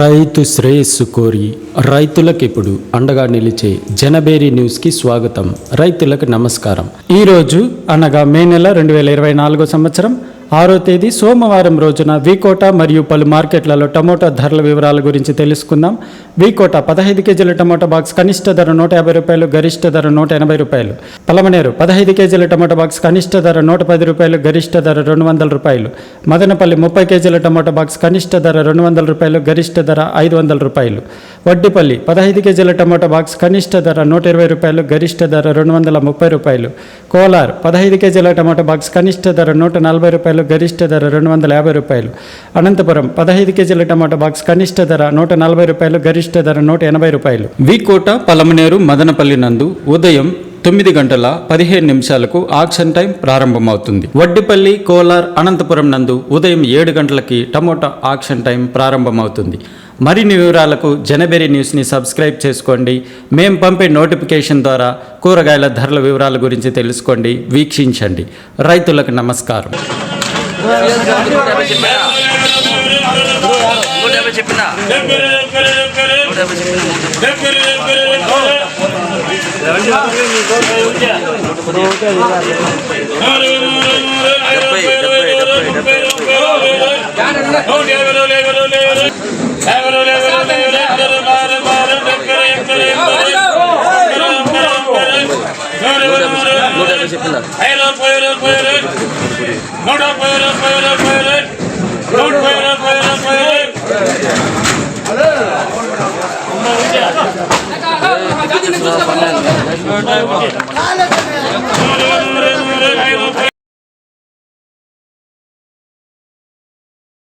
రైతు శ్రేయస్సు కోరి రైతులకు ఇప్పుడు అండగా నిలిచే జనబేరి న్యూస్కి స్వాగతం. రైతులకు నమస్కారం. ఈరోజు అనగా మే నెల రెండు వేల ఇరవై నాలుగో సంవత్సరం ఆరో తేదీ సోమవారం రోజున వీకోట మరియు పలు మార్కెట్లలో టమోటా ధరల వివరాల గురించి తెలుసుకుందాం. వీకోట పదహైదు కేజీల టమోటా బాక్స్ కనిష్ట ధర నూట యాభై రూపాయలు గరిష్ట ధర నూట ఎనభై రూపాయలు. పలమనేరు పదహైదు కేజీల టమోటా బాక్స్ కనిష్ట ధర నూట పది రూపాయలు గరిష్ట ధర రెండు వందల రూపాయలు. మదనపల్లి ముప్పై కేజీల టమోటా బాక్స్ కనిష్ట ధర రెండు వందల రూపాయలు గరిష్ట ధర ఐదు వందల రూపాయలు. వడ్డిపల్లి పదహైదు కేజీల టమోటా బాక్స్ కనిష్ట ధర నూట ఇరవై రూపాయలు గరిష్ట ధర రెండు వందల ముప్పై రూపాయలు. కోలార్ పదహైదు కేజీల టమోటా బాక్స్ కనిష్ట ధర నూట నలభై రూపాయలు గరిష్ట ధర రెండు వందల యాభై రూపాయలు. అనంతపురం పదహైదు కేజీల టమాటా బాక్స్ కనిష్ట ధర నూట నలభై రూపాయలు గరిష్ట ధర నూట ఎనభై రూపాయలు. వికోట పలమనేరు మదనపల్లి నందు ఉదయం తొమ్మిది గంటల పదిహేను నిమిషాలకు ఆక్షన్ టైం ప్రారంభమవుతుంది. వడ్డిపల్లి కోలార్ అనంతపురం నందు ఉదయం ఏడు గంటలకి టమోటా ఆక్షన్ టైం ప్రారంభమవుతుంది. మరిన్ని వివరాలకు జనబెరి న్యూస్ని సబ్స్క్రైబ్ చేసుకోండి. మేము పంపే నోటిఫికేషన్ ద్వారా కూరగాయల ధరల వివరాల గురించి తెలుసుకోండి వీక్షించండి. రైతులకు నమస్కారం. నూట యాభై చెప్పిన నూట యాభై చెప్పిన డెబ్బై డెబ్బై డెబ్బై నూట యాభై చెప్పిన పన్నెండు